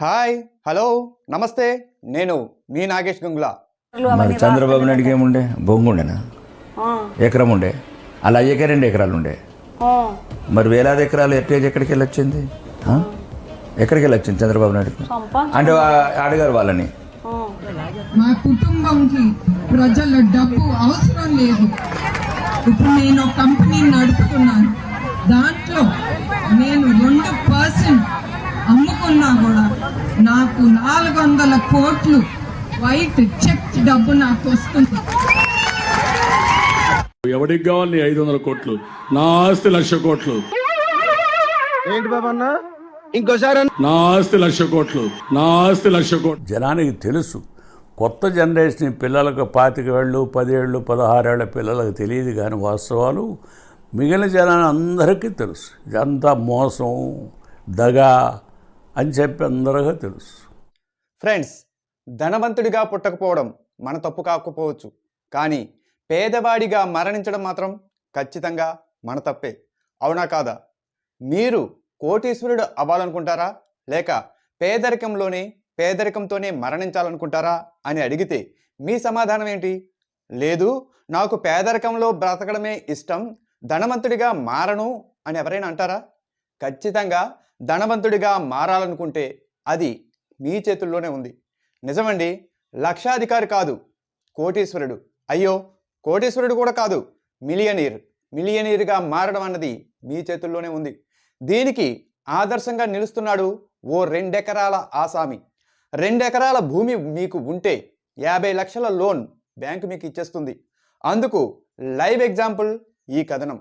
Hi hello నమస్తే నేను మీ నాగేష్ గంగుల. మరి చంద్రబాబు నాయుడుకి ఏముండే? బొంగు ఉండేనా ఎకరం ఉండే అలా అయ్యకే రెండు ఎకరాలు ఉండే మరి వేలాది ఎకరాలు ఎట్టేజ్ ఎక్కడికి వెళ్ళొచ్చింది? ఆ? ఎక్కడికి వెళ్ళొచ్చింది చంద్రబాబు నాయుడుకి? అంటే అడిగారు వాళ్ళని. మా కుటుంబంకి ప్రజల డబ్బు అవసరం లేదు. ఇప్పుడు నేను కంపెనీ నడుపుతున్నాను. దాంట్లో నేను రెండు పర్సెంట్ అమ్ముకున్నా కూడా నాకు నాలుగు వందల కోట్లు వైట్ చెక్ డబ్బు నాకు వస్తుంది. ఎవడికి కావాలి ఐదు వందల కోట్లు? నా ఆస్తి లక్ష కోట్లు. ఏంటి బాబన్న? ఇంకోసారి నా ఆస్తి లక్ష కోట్లు. నా ఆస్తి లక్ష కోట్లు. జనానికి తెలుసు. కొత్త జనరేషన్ పిల్లలకు పాతిక ఏళ్ళు పదేళ్ళు పదహారేళ్ళ పిల్లలకు తెలియదు కానీ వాస్తవాలు మిగిలిన జనాన్ని అందరికీ తెలుసు. ఇదంతా మోసం దగా అని చెప్పి అందరికీ తెలుసు. ఫ్రెండ్స్ ధనవంతుడిగా పుట్టకపోవడం మన తప్పు కాకపోవచ్చు. కానీ పేదవాడిగా మరణించడం మాత్రం ఖచ్చితంగా మన తప్పే. అవునా కాదా? మీరు కోటీశ్వరుడు అవ్వాలనుకుంటారా? లేక పేదరికంలోనే పేదరికంతోనే మరణించాలనుకుంటారా? అని అడిగితే మీ సమాధానం ఏంటి? లేదు నాకు పేదరికంలో బ్రతకడమే ఇష్టం. ధనవంతుడిగా మారను అని ఎవరైనా అంటారా? ఖచ్చితంగా ధనవంతుడిగా మారాలనుకుంటే అది మీ చేతుల్లోనే ఉంది. నిజమండి లక్షాధికారి కాదు కోటీశ్వరుడు. అయ్యో కోటీశ్వరుడు కూడా కాదు మిలియనీర్. మిలియనీర్గా మారడం అన్నది మీ చేతుల్లోనే ఉంది. దీనికి ఆదర్శంగా నిలుస్తున్నాడు ఓ రెండెకరాల ఆసామి. రెండెకరాల భూమి మీకు ఉంటే యాభై లక్షల లోన్ బ్యాంకు మీకు ఇచ్చేస్తుంది. అందుకు లైవ్ ఎగ్జాంపుల్ ఈ కథనం.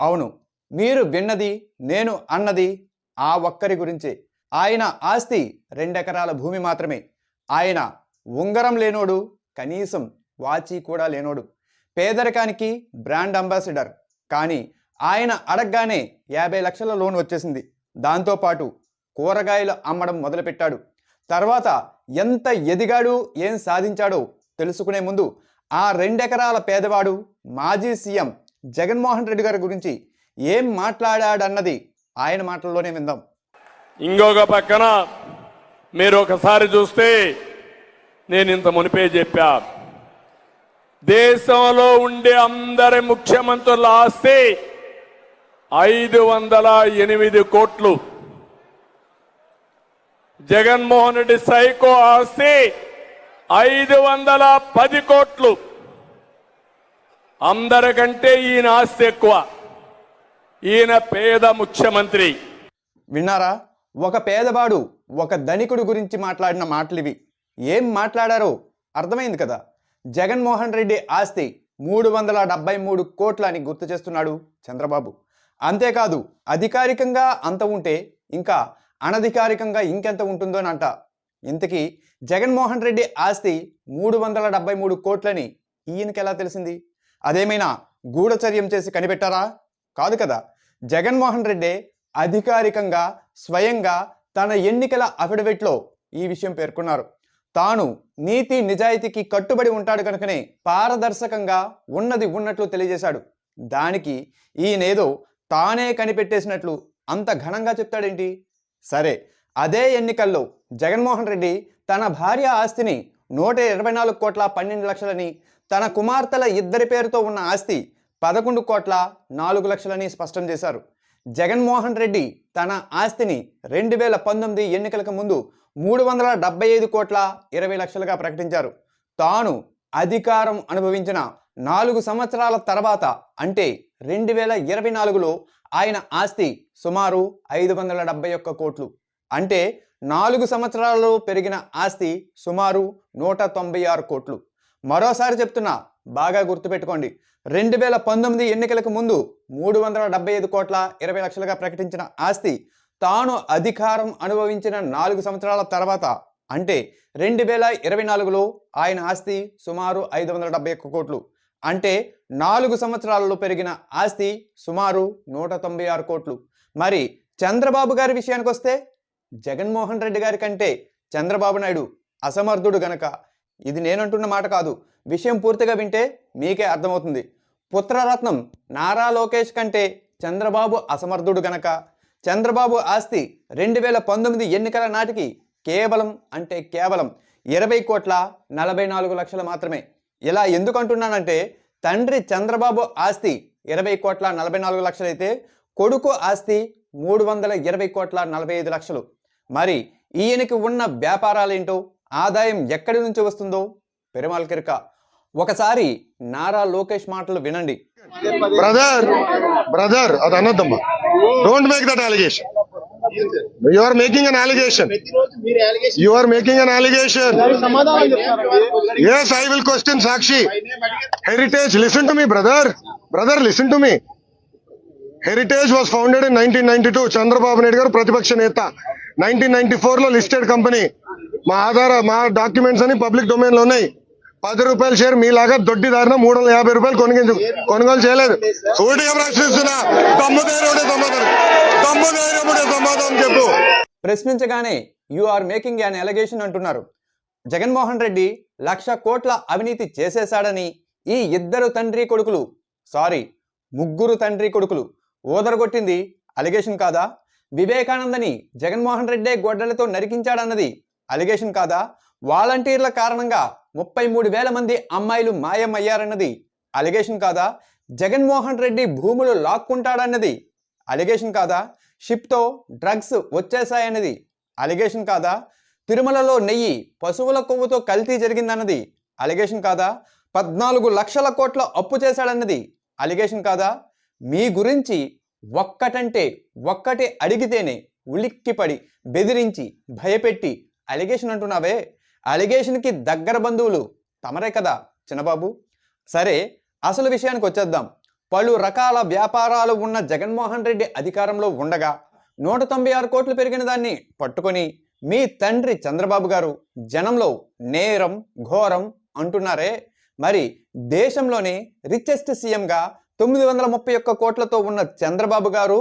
అవును మీరు విన్నది నేను అన్నది ఆ ఒక్కరి గురించే. ఆయన ఆస్తి రెండెకరాల భూమి మాత్రమే. ఆయన ఉంగరం లేనోడు కనీసం వాచి కూడా లేనోడు. పేదరికానికి బ్రాండ్ అంబాసిడర్. కానీ ఆయన అడగగానే యాభై లక్షల లోన్ వచ్చేసింది. దాంతోపాటు కూరగాయలు అమ్మడం మొదలుపెట్టాడు. తర్వాత ఎంత ఎదిగాడు ఏం సాధించాడో తెలుసుకునే ముందు ఆ రెండెకరాల పేదవాడు మాజీ సీఎం జగన్మోహన్ రెడ్డి గారి గురించి ఏం మాట్లాడాడన్నది ఆయన మాటల్లోనే విందాం. ఇంకొక పక్కన మీరు ఒకసారి చూస్తే నేను ఇంత మునిపే చెప్పా. దేశంలో ఉండే అందరి ముఖ్యమంత్రుల ఆస్తి ఐదు వందల ఎనిమిది కోట్లు. జగన్మోహన్ రెడ్డి సైకో ఆస్తి ఐదు వందల పది కోట్లు. అందరికంటే ఈయన ఆస్తి ఎక్కువ. ఈయన పేద ముఖ్యమంత్రి. విన్నారా? ఒక పేదవాడు ఒక ధనికుడు గురించి మాట్లాడిన మాటలివి. ఏం మాట్లాడారో అర్థమైంది కదా. జగన్మోహన్ రెడ్డి ఆస్తి మూడు వందల డెబ్బై మూడు కోట్లని గుర్తు చేస్తున్నాడు చంద్రబాబు. అంతేకాదు అధికారికంగా అంత ఉంటే ఇంకా అనధికారికంగా ఇంకెంత ఉంటుందో అంట ఇంతకీ జగన్మోహన్ రెడ్డి ఆస్తి మూడు వందల డెబ్బై మూడు కోట్లని ఈయనకి ఎలా తెలిసింది? అదేమైనా గూఢచర్యం చేసి కనిపెట్టారా? కాదు కదా. జగన్మోహన్ రెడ్డి అధికారికంగా స్వయంగా తన ఎన్నికల అఫిడవిట్లో ఈ విషయం పేర్కొన్నారు. తాను నీతి నిజాయితీకి కట్టుబడి ఉంటాడు కనుకనే పారదర్శకంగా ఉన్నది ఉన్నట్లు తెలియజేశాడు. దానికి ఈయనేదో తానే కనిపెట్టేసినట్లు అంత ఘనంగా చెప్తాడేంటి? సరే అదే ఎన్నికల్లో జగన్మోహన్ రెడ్డి తన భార్య ఆస్తిని నూట ఇరవై నాలుగు కోట్ల పన్నెండు లక్షలని తన కుమార్తెల ఇద్దరి పేరుతో ఉన్న ఆస్తి పదకొండు కోట్ల నాలుగు లక్షలని స్పష్టం చేశారు. జగన్మోహన్ రెడ్డి తన ఆస్తిని రెండు వేల పంతొమ్మిది ఎన్నికలకు ముందు మూడు వందల డెబ్బై ఐదు కోట్ల ఇరవై లక్షలుగా ప్రకటించారు. తాను అధికారం అనుభవించిన నాలుగు సంవత్సరాల తర్వాత అంటే రెండు వేల ఇరవై నాలుగులో ఆయన ఆస్తి సుమారు ఐదు వందల డెబ్బై ఒక్క కోట్లు. అంటే నాలుగు సంవత్సరాలలో పెరిగిన ఆస్తి సుమారు నూట తొంభై ఆరు కోట్లు. మరోసారి చెప్తున్నా బాగా గుర్తుపెట్టుకోండి. రెండు వేల పంతొమ్మిది ఎన్నికలకు ముందు మూడు వందల డెబ్బై ఐదు కోట్ల ఇరవై లక్షలుగా ప్రకటించిన ఆస్తి తాను అధికారం అనుభవించిన నాలుగు సంవత్సరాల తర్వాత అంటే రెండు వేల ఇరవై నాలుగులో ఆయన ఆస్తి సుమారు ఐదు వందల డెబ్బై ఒక్క కోట్లు. అంటే నాలుగు సంవత్సరాలలో పెరిగిన ఆస్తి సుమారు నూట తొంభై ఆరు కోట్లు. మరి చంద్రబాబు గారి విషయానికి వస్తే జగన్మోహన్ రెడ్డి గారి కంటే చంద్రబాబు నాయుడు అసమర్థుడు గనక ఇది నేనంటున్న మాట కాదు. విషయం పూర్తిగా వింటే మీకే అర్థమవుతుంది. పుత్రరత్నం నారా లోకేష్ కంటే చంద్రబాబు అసమర్థుడు గనక చంద్రబాబు ఆస్తి రెండు వేల పంతొమ్మిది ఎన్నికల నాటికి కేవలం అంటే కేవలం ఇరవై కోట్ల నలభై నాలుగు లక్షలు మాత్రమే. ఇలా ఎందుకు అంటున్నానంటే తండ్రి చంద్రబాబు ఆస్తి ఇరవై కోట్ల నలభై నాలుగు లక్షలైతే కొడుకు ఆస్తి మూడు వందల ఇరవై కోట్ల నలభై ఐదు లక్షలు. మరి ఈయనకి ఉన్న వ్యాపారాలేంటో? ఆదాయం ఎక్కడి నుంచి వస్తుందో పెరుమాల్ కిరక ఒకసారి నారా లోకేష్ మాటలు వినండి. బ్రదర్ బ్రదర్ అది అనొద్దమ్మా. Don't make that allegation you are making an allegation you are making an allegation yes I will question Sakshi Heritage listen to me brother brother listen to me Heritage was founded in nineteen ninety two Chandrababu Naidu garu ప్రతిపక్ష నేత. Nineteen ninety ఫోర్లో listed company మా ఆధార మా documents అని public డొమైన్లో ఉన్నాయి. పది రూపాయల షేర్ మీలాగా దొడ్డి దారిన మూడు వందల యాభై రూపాయలు కొనుగోలు కొనుగోలు చేయలేదు. సూటిగా ప్రశ్నిస్తున్నా దమ్ము సమాధానం. దమ్ము సమాధానం చెప్పు. ప్రశ్నించగానే you are making an allegation అంటున్నారు. జగన్మోహన్ రెడ్డి లక్ష కోట్ల అవినీతి చేసేశాడని ఈ ఇద్దరు తండ్రి కొడుకులు సారీ ముగ్గురు తండ్రి కొడుకులు ఓదరగొట్టింది అలిగేషన్ కాదా? వివేకానందని జగన్మోహన్ రెడ్డే గొడ్డలతో నరికించాడన్నది అలిగేషన్ కాదా? వాలంటీర్ల కారణంగా ముప్పై మూడు వేల మంది అమ్మాయిలు మాయమయ్యారన్నది అలిగేషన్ కాదా? జగన్మోహన్ రెడ్డి భూములు లాక్కుంటాడన్నది అలిగేషన్ కాదా? షిప్తో డ్రగ్స్ వచ్చేసాయన్నది అలిగేషన్ కాదా? తిరుమలలో నెయ్యి పశువుల కొవ్వుతో కల్తీ జరిగిందన్నది అలిగేషన్ కాదా? పద్నాలుగు లక్షల కోట్ల అప్పు చేశాడన్నది అలిగేషన్ కాదా? మీ గురించి ఒక్కటంటే ఒక్కటి అడిగితేనే ఉలిక్కిపడి బెదిరించి భయపెట్టి అలిగేషన్ అంటున్నావే? అలిగేషన్కి దగ్గర బంధువులు తమరే కదా చిన్నబాబు? సరే అసలు విషయానికి వచ్చేద్దాం. పలు రకాల వ్యాపారాలు ఉన్న జగన్మోహన్ రెడ్డి అధికారంలో ఉండగా నూట తొంభై ఆరు కోట్లు పెరిగిన దాన్ని పట్టుకొని మీ తండ్రి చంద్రబాబు గారు జనంలో నేరం ఘోరం అంటున్నారే? మరి దేశంలోనే రిచెస్ట్ సీఎంగా తొమ్మిది వందల ముప్పై ఒక్క కోట్లతో ఉన్న చంద్రబాబు గారు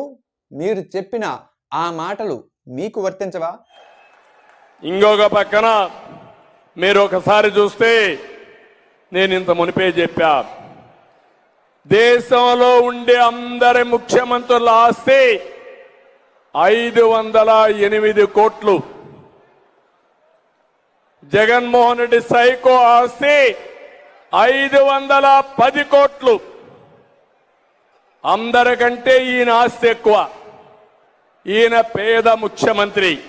మీరు చెప్పిన ఆ మాటలు మీకు వర్తించవా? ఇంకొక పక్కన మీరు ఒకసారి చూస్తే నేను ఇంత మునిపే చెప్పా. దేశంలో ఉండే అందరి ముఖ్యమంత్రుల ఆస్తి ఐదు వందల ఎనిమిది కోట్లు. జగన్మోహన్ రెడ్డి సైకో ఆస్తి ఐదు వందల పది కోట్లు. అందరికంటే ఈయన ఆస్తి ఎక్కువ. ఈయన పేద ముఖ్యమంత్రి.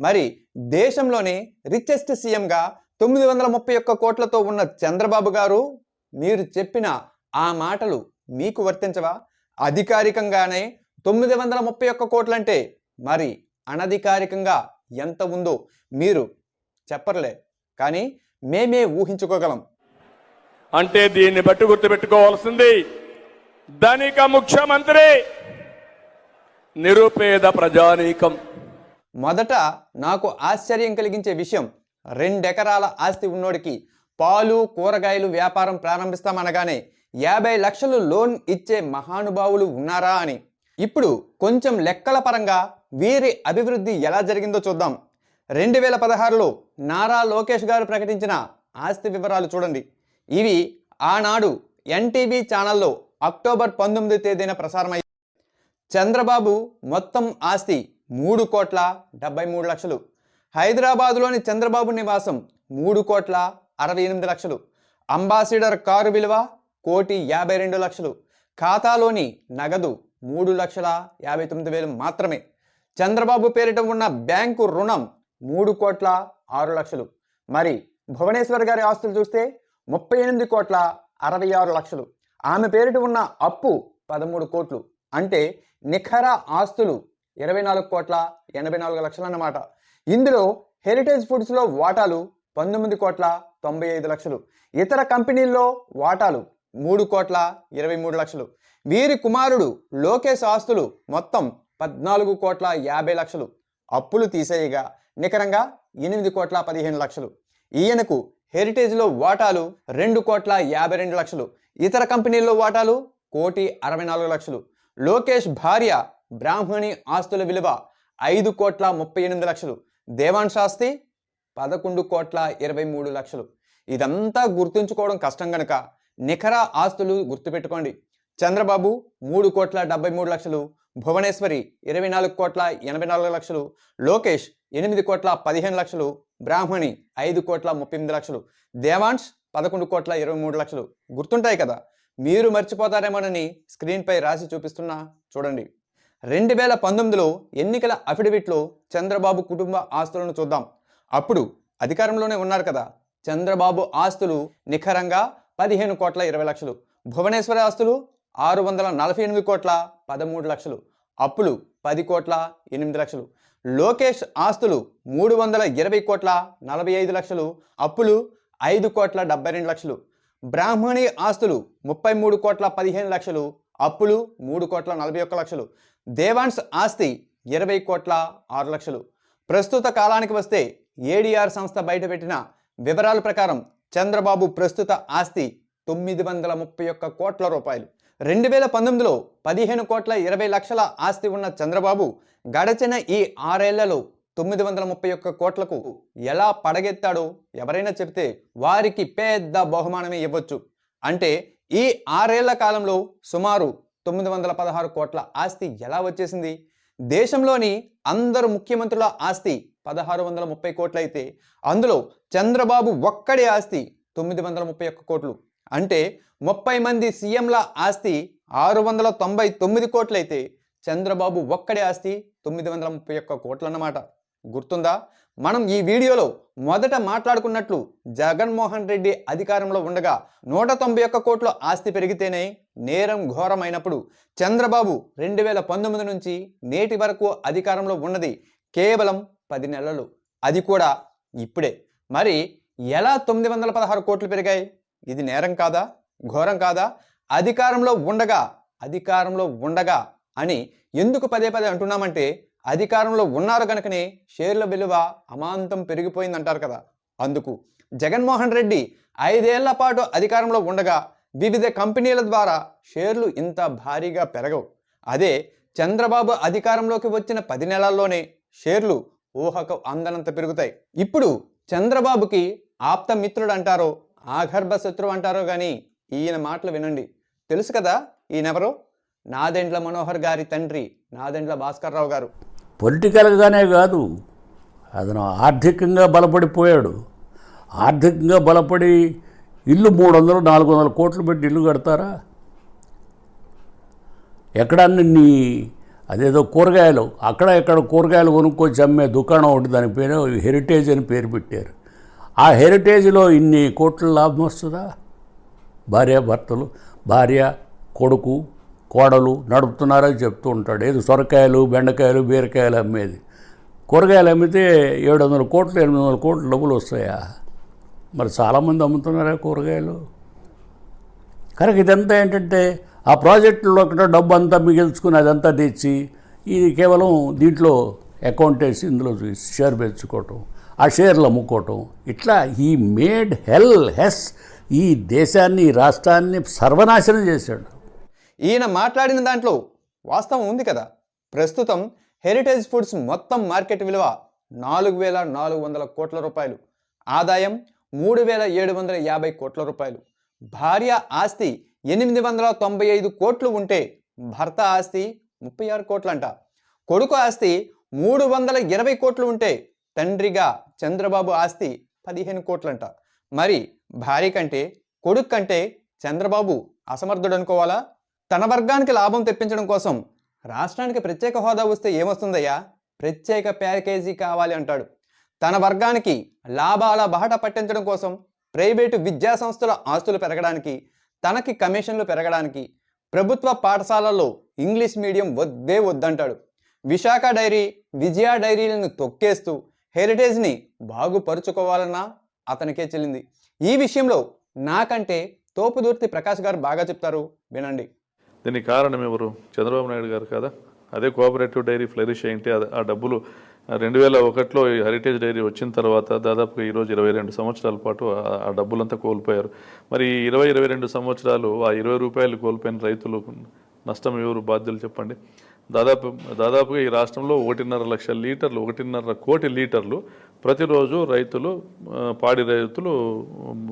మరి దేశంలోనే రిచెస్ట్ సీఎంగా తొమ్మిది వందల ముప్పై ఒక్క కోట్లతో ఉన్న చంద్రబాబు గారు మీరు చెప్పిన ఆ మాటలు మీకు వర్తించవా? అధికారికంగానే తొమ్మిది వందల ముప్పై ఒక్క కోట్లంటే మరి అనధికారికంగా ఎంత ఉందో మీరు చెప్పర్లే. కానీ మేమే ఊహించుకోగలం. అంటే దీన్ని బట్టి గుర్తుపెట్టుకోవాల్సింది ధనిక ముఖ్యమంత్రి నిరుపేద ప్రజానీకం. మొదట నాకు ఆశ్చర్యం కలిగించే విషయం రెండెకరాల ఆస్తి ఉన్నోడికి పాలు కూరగాయలు వ్యాపారం ప్రారంభిస్తామనగానే యాభై లక్షలు లోన్ ఇచ్చే మహానుభావులు ఉన్నారా అని. ఇప్పుడు కొంచెం లెక్కల పరంగా వీరి అభివృద్ధి ఎలా జరిగిందో చూద్దాం. రెండు వేల పదహారులో నారా లోకేష్ గారు ప్రకటించిన ఆస్తి వివరాలు చూడండి. ఇవి ఆనాడు ఎన్టీవీ ఛానల్లో అక్టోబర్ పంతొమ్మిది తేదీన ప్రసారమయ్యాయి చంద్రబాబు మొత్తం ఆస్తి మూడు కోట్ల డెబ్బై మూడు లక్షలు. హైదరాబాదులోని చంద్రబాబు నివాసం మూడు కోట్ల అరవై ఎనిమిది లక్షలు. అంబాసిడర్ కారు విలువ కోటి యాభై రెండు లక్షలు. ఖాతాలోని నగదు మూడు లక్షల యాభై తొమ్మిది వేలు మాత్రమే. చంద్రబాబు పేరిట ఉన్న బ్యాంకు రుణం మూడు కోట్ల ఆరు లక్షలు. మరి భువనేశ్వర్ గారి ఆస్తులు చూస్తే ముప్పై ఎనిమిది కోట్ల అరవై ఆరు లక్షలు. ఆమె పేరిట ఉన్న అప్పు పదమూడు కోట్లు. అంటే నిఖర ఆస్తులు ఇరవై నాలుగు కోట్ల ఎనభై నాలుగు లక్షలు అన్నమాట ఇందులో హెరిటేజ్ ఫుడ్స్లో వాటాలు పంతొమ్మిది కోట్ల తొంభై ఐదు లక్షలు. ఇతర కంపెనీల్లో వాటాలు మూడు కోట్ల ఇరవై మూడు లక్షలు. వీరి కుమారుడు లోకేష్ ఆస్తులు మొత్తం పద్నాలుగు కోట్ల యాభై లక్షలు. అప్పులు తీసేయగా నికరంగా ఎనిమిది కోట్ల పదిహేను లక్షలు. ఈయనకు హెరిటేజ్లో వాటాలు రెండు కోట్ల యాభై రెండు లక్షలు. ఇతర కంపెనీల్లో వాటాలు కోటి అరవై నాలుగు లక్షలు. లోకేష్ భార్య బ్రాహ్మణి ఆస్తుల విలువ ఐదు కోట్ల ముప్పై ఎనిమిది లక్షలు. దేవాన్ శాస్తి పదకొండు కోట్ల ఇరవై మూడు లక్షలు. ఇదంతా గుర్తుంచుకోవడం కష్టం గనక నిఖర ఆస్తులు గుర్తుపెట్టుకోండి. చంద్రబాబు మూడు కోట్ల డెబ్బై మూడు లక్షలు. భువనేశ్వరి ఇరవై నాలుగు కోట్ల ఎనభై నాలుగు లక్షలు. లోకేష్ ఎనిమిది కోట్ల పదిహేను లక్షలు. బ్రాహ్మణి ఐదు కోట్ల ముప్పై ఎనిమిది లక్షలు. దేవాంశ్ పదకొండు కోట్ల ఇరవై మూడు లక్షలు. గుర్తుంటాయి కదా. మీరు మర్చిపోతారేమోనని స్క్రీన్పై రాసి చూపిస్తున్నా. చూడండి. రెండు వేల పంతొమ్మిదిలో ఎన్నికల అఫిడవిట్లో చంద్రబాబు కుటుంబ ఆస్తులను చూద్దాం. అప్పుడు అధికారంలోనే ఉన్నారు కదా. చంద్రబాబు ఆస్తులు నిఖరంగా పదిహేను కోట్ల ఇరవై లక్షలు. భువనేశ్వర ఆస్తులు ఆరు వందల నలభై ఎనిమిది కోట్ల పదమూడు లక్షలు. అప్పులు పది కోట్ల ఎనిమిది లక్షలు. లోకేష్ ఆస్తులు మూడు వందల ఇరవై కోట్ల నలభై ఐదు లక్షలు. అప్పులు ఐదు కోట్ల డెబ్బై రెండు లక్షలు. బ్రాహ్మణి ఆస్తులు ముప్పై మూడు కోట్ల పదిహేను లక్షలు. అప్పులు మూడు కోట్ల నలభై ఒక్క లక్షలు. దేవాన్స్ ఆస్తి ఇరవై కోట్ల ఆరు లక్షలు. ప్రస్తుత కాలానికి వస్తే ఏడీఆర్ సంస్థ బయటపెట్టిన వివరాల ప్రకారం చంద్రబాబు ప్రస్తుత ఆస్తి తొమ్మిది వందల ముప్పై ఒక్క కోట్ల రూపాయలు. రెండు వేల పంతొమ్మిదిలో పదిహేను కోట్ల ఇరవై లక్షల ఆస్తి ఉన్న చంద్రబాబు గడచిన ఈ ఆరేళ్ళలో తొమ్మిది వందల ముప్పై ఒక్క కోట్లకు ఎలా పడగెత్తాడో ఎవరైనా చెబితే వారికి పెద్ద బహుమానమే ఇవ్వచ్చు. అంటే ఈ ఆరేళ్ళ కాలంలో సుమారు తొమ్మిది వందల పదహారు కోట్ల ఆస్తి ఎలా వచ్చేసింది? దేశంలోని అందరు ముఖ్యమంత్రుల ఆస్తి పదహారు వందల ముప్పై కోట్లు అయితే అందులో చంద్రబాబు ఒక్కడి ఆస్తి తొమ్మిది వందల ముప్పై ఒక్క కోట్లు. అంటే ముప్పై మంది సీఎంల ఆస్తి ఆరు వందల తొంభై తొమ్మిది కోట్లయితే చంద్రబాబు ఒక్కడి ఆస్తి తొమ్మిది వందల ముప్పై ఒక్క కోట్లు అన్నమాట గుర్తుందా? మనం ఈ వీడియోలో మొదట మాట్లాడుకున్నట్లు జగన్మోహన్ రెడ్డి అధికారంలో ఉండగా నూట తొంభై ఒక్క కోట్ల ఆస్తి పెరిగితేనే నేరం ఘోరమైనప్పుడు చంద్రబాబు రెండు వేల పంతొమ్మిది నుంచి నేటి వరకు అధికారంలో ఉన్నది కేవలం పది నెలలు. అది కూడా ఇప్పుడే. మరి ఎలా తొమ్మిది వందల పదహారు కోట్లు పెరిగాయి? ఇది నేరం కాదా? ఘోరం కాదా? అధికారంలో ఉండగా అధికారంలో ఉండగా అని ఎందుకు పదే పదే అంటున్నామంటే అధికారంలో ఉన్నారు కనుకనే షేర్ల విలువ అమాంతం పెరిగిపోయిందంటారు కదా. అందుకు జగన్మోహన్ రెడ్డి ఐదేళ్ళ పాటు అధికారంలో ఉండగా వివిధ కంపెనీల ద్వారా షేర్లు ఇంత భారీగా పెరగవు. అదే చంద్రబాబు అధికారంలోకి వచ్చిన పది నెలల్లోనే షేర్లు ఊహకు అందనంత పెరుగుతాయి. ఇప్పుడు చంద్రబాబుకి ఆప్తమిత్రుడు అంటారో ఆగర్భ శత్రువు అంటారో కానీ ఈయన మాటలు వినండి. తెలుసు కదా ఈయనెవరో? నాదెండ్ల మనోహర్ గారి తండ్రి నాదెండ్ల భాస్కర్రావు గారు. పొలిటికల్గానే కాదు అతను ఆర్థికంగా బలపడిపోయాడు. ఆర్థికంగా బలపడి ఇల్లు మూడు వందలు నాలుగు వందల కోట్లు పెట్టి ఇల్లు కడతారా? ఎక్కడన్నీ నీ అదేదో కూరగాయలు అక్కడ ఎక్కడ కూరగాయలు కొనుక్కొచ్చి అమ్మే దుకాణం ఒకటి దాని పేరు హెరిటేజ్ అని పేరు పెట్టారు. ఆ హెరిటేజ్లో ఇన్ని కోట్ల లాభం వస్తుందా? భార్య భర్తలు భార్య కొడుకు కోడలు నడుపుతున్నారని చెప్తూ ఉంటాడు. ఏదో సొరకాయలు బెండకాయలు బీరకాయలు అమ్మేది. కూరగాయలు అమ్మితే ఏడు వందల కోట్లు ఎనిమిది వందల కోట్లు డబ్బులు వస్తాయా? మరి చాలామంది అమ్ముతున్నారా కూరగాయలు? కనుక ఇదంతా ఏంటంటే ఆ ప్రాజెక్టులో ఒకటి డబ్బు అంతా మిగిల్చుకుని అదంతా తెచ్చి ఇది కేవలం దీంట్లో అకౌంట్ వేసి ఇందులో చూసి షేర్ పెంచుకోవటం ఆ షేర్లు అమ్ముకోవటం. ఇట్లా ఈ మేడ్ హెల్ హెస్ ఈ దేశాన్ని ఈ రాష్ట్రాన్ని సర్వనాశనం చేశాడు. ఈయన మాట్లాడిన దాంట్లో వాస్తవం ఉంది కదా. ప్రస్తుతం హెరిటేజ్ ఫుడ్స్ మొత్తం మార్కెట్ విలువ నాలుగు వేల నాలుగు వందల కోట్ల రూపాయలు. ఆదాయం మూడు వేల ఏడు వందల యాభై కోట్ల రూపాయలు. భార్య ఆస్తి ఎనిమిది వందల తొంభై ఐదు కోట్లు ఉంటే భర్త ఆస్తి ముప్పై ఆరు కోట్లంట. కొడుకు ఆస్తి మూడు వందల ఇరవై కోట్లు ఉంటే తండ్రిగా చంద్రబాబు ఆస్తి పదిహేను కోట్లంట. మరి భార్య కంటే కొడుకు కంటే చంద్రబాబు అసమర్థుడు అనుకోవాలా? తన వర్గానికి లాభం తెప్పించడం కోసం రాష్ట్రానికి ప్రత్యేక హోదా వస్తే ఏమొస్తుందయ్యా? ప్రత్యేక ప్యాకేజీ కావాలి అంటాడు. తన వర్గానికి లాభాల బాట పట్టించడం కోసం ప్రైవేటు విద్యా సంస్థల ఆస్తులు పెరగడానికి తనకి కమిషన్లు పెరగడానికి ప్రభుత్వ పాఠశాలల్లో ఇంగ్లీష్ మీడియం వద్దే వద్దంటాడు. విశాఖ డైరీ విజయ డైరీలను తొక్కేస్తూ హెరిటేజ్ని బాగుపరుచుకోవాలన్నా అతనికే చెల్లింది. ఈ విషయంలో నాకంటే తోపుదూర్తి ప్రకాష్ గారు బాగా చెప్తారు. వినండి. దీనికి కారణం ఎవరు? చంద్రబాబు నాయుడు గారు కదా? అదే కోఆపరేటివ్ డైరీ ఫ్లరిష్ అయింటే అది- ఆ డబ్బులు రెండు వేల ఒకటిలో ఈ హెరిటేజ్ డైరీ వచ్చిన తర్వాత దాదాపుగా ఈరోజు ఇరవై రెండు సంవత్సరాల పాటు ఆ- డబ్బులంతా కోల్పోయారు. మరి ఈ ఇరవై ఇరవై రెండు సంవత్సరాలు ఆ ఇరవై రూపాయలు కోల్పోయిన రైతులు నష్టం ఎవరు? బాధ్యులు చెప్పండి. దాదాపు దాదాపుగా ఈ రాష్ట్రంలో ఒకటిన్నర లక్షల లీటర్లు ఒకటిన్నర కోటి లీటర్లు ప్రతిరోజు రైతులు పాడి రైతులు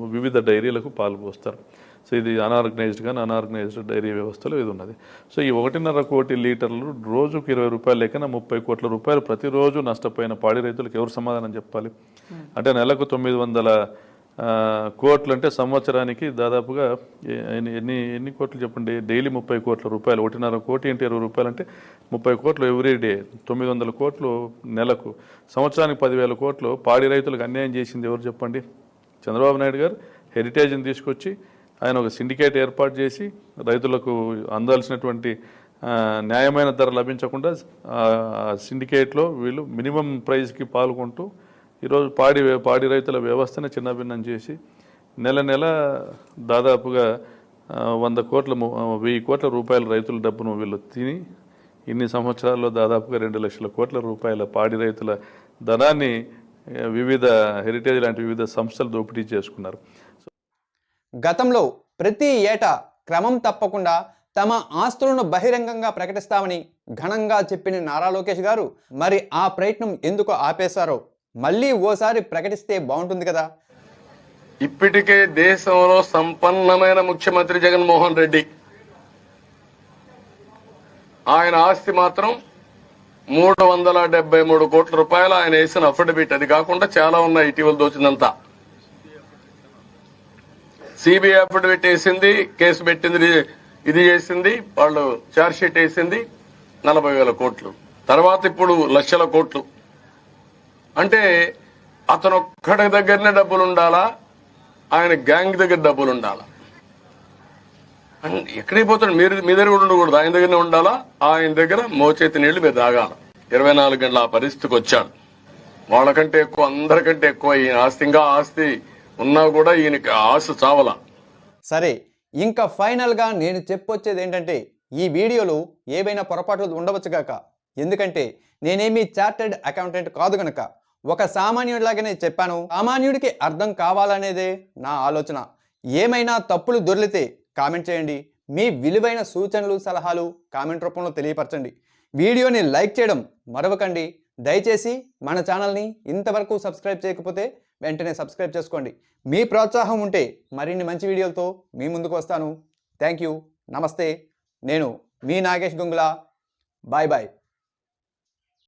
వివిధ డైరీలకు పాలు పోస్తారు. సో ఇది అనార్గనైజ్డ్ కానీ అనార్గనైజ్డ్ డైరీ వ్యవస్థలో ఇది ఉన్నది. సో ఈ ఒకటిన్నర కోటి లీటర్లు రోజుకు ఇరవై రూపాయలు లెక్కన ముప్పై కోట్ల రూపాయలు ప్రతిరోజు నష్టపోయిన పాడి రైతులకు ఎవరు సమాధానం చెప్పాలి? అంటే నెలకు తొమ్మిది వందల కోట్లు అంటే సంవత్సరానికి దాదాపుగా ఎన్ని ఎన్ని కోట్లు చెప్పండి? డైలీ ముప్పై కోట్ల రూపాయలు. ఒకటిన్నర కోటి ఇంటి ఇరవై రూపాయలు అంటే ముప్పై కోట్లు ఎవ్రీ డే. తొమ్మిది వందల కోట్లు నెలకు. సంవత్సరానికి పదివేల కోట్లు పాడి రైతులకు అన్యాయం చేసింది ఎవరు చెప్పండి? చంద్రబాబు నాయుడు గారు. హెరిటేజ్ని తీసుకొచ్చి ఆయన ఒక సిండికేట్ ఏర్పాటు చేసి రైతులకు అందాల్సినటువంటి న్యాయమైన ధర లభించకుండా ఆ సిండికేట్లో వీళ్ళు మినిమం ప్రైస్కి పాల్గొంటూ ఈరోజు పాడి పాడి రైతుల వ్యవస్థను చిన్నభిన్నం చేసి నెల నెల దాదాపుగా వంద కోట్ల వెయ్యి కోట్ల రూపాయల రైతుల డబ్బును వీళ్ళు తిని ఇన్ని సంవత్సరాల్లో దాదాపుగా రెండు లక్షల కోట్ల రూపాయల పాడి రైతుల ధనాన్ని వివిధ హెరిటేజ్ లాంటి వివిధ సంస్థలు దోపిడీ చేసుకున్నారు. గతంలో ప్రతి ఏటా క్రమం తప్పకుండా తమ ఆస్తులను బహిరంగంగా ప్రకటిస్తామని ఘనంగా చెప్పిన నారా లోకేష్ గారు మరి ఆ ప్రయత్నం ఎందుకు ఆపేశారో మళ్ళీ ఓసారి ప్రకటిస్తే బాగుంటుంది కదా. ఇప్పటికే దేశంలో సంపన్నమైన ముఖ్యమంత్రి జగన్మోహన్ రెడ్డి. ఆయన ఆస్తి మాత్రం మూడు వందల డెబ్బై మూడు కోట్ల రూపాయలు ఆయన వేసిన అఫిడవిట్ అది కాకుండా చాలా ఉన్నాయి ఇటీవల దోచిందంతా సిబిఐ అఫిడవిట్ వేసింది కేసు పెట్టింది ఇది- ఇది చేసింది వాళ్ళు ఛార్జ్ షీట్ వేసింది నలభై వేల కోట్లు. తర్వాత ఇప్పుడు లక్షల కోట్లు. అంటే అతను ఒక్కడి దగ్గరనే డబ్బులు ఉండాలా? ఆయన గ్యాంగ్ దగ్గర డబ్బులు ఉండాలా? ఎక్కడికి పోతాడు? మీరు మీ దగ్గర కూడా ఉండకూడదు. ఆయన దగ్గరనే ఉండాలా? ఆయన దగ్గర మోచేతి నీళ్ళు మీరు తాగాల. ఇరవై నాలుగు గంటల ఆ పరిస్థితికి వచ్చాడు. వాళ్ళకంటే ఎక్కువ అందరికంటే ఎక్కువ ఈయన ఆస్తి ఇంకా ఆస్తి ఉన్నా కూడా ఈయనకి ఆశ చావల. సరే ఇంకా ఫైనల్గా నేను చెప్పొచ్చేది ఏంటంటే ఈ వీడియోలో ఏవైనా పొరపాట్లు ఉండవచ్చుగాక ఎందుకంటే నేనేమీ చార్టెడ్ అకౌంటెంట్ కాదు గనక ఒక సామాన్యుడిలాగానే చెప్పాను. సామాన్యుడికి అర్థం కావాలనేదే నా ఆలోచన. ఏమైనా తప్పులు దొర్లితే కామెంట్ చేయండి. మీ విలువైన సూచనలు సలహాలు కామెంట్ రూపంలో తెలియపరచండి. వీడియోని లైక్ చేయడం మరవకండి. దయచేసి మన ఛానల్ని ఇంతవరకు సబ్స్క్రైబ్ చేయకపోతే వెంటనే సబ్స్క్రైబ్ చేసుకోండి. మీ ప్రోత్సాహం ఉంటే మరిన్ని మంచి వీడియోలతో మీ ముందుకు వస్తాను. థ్యాంక్ యూ నమస్తే. నేను మీ నాగేష్ గుంగులా. Bye bye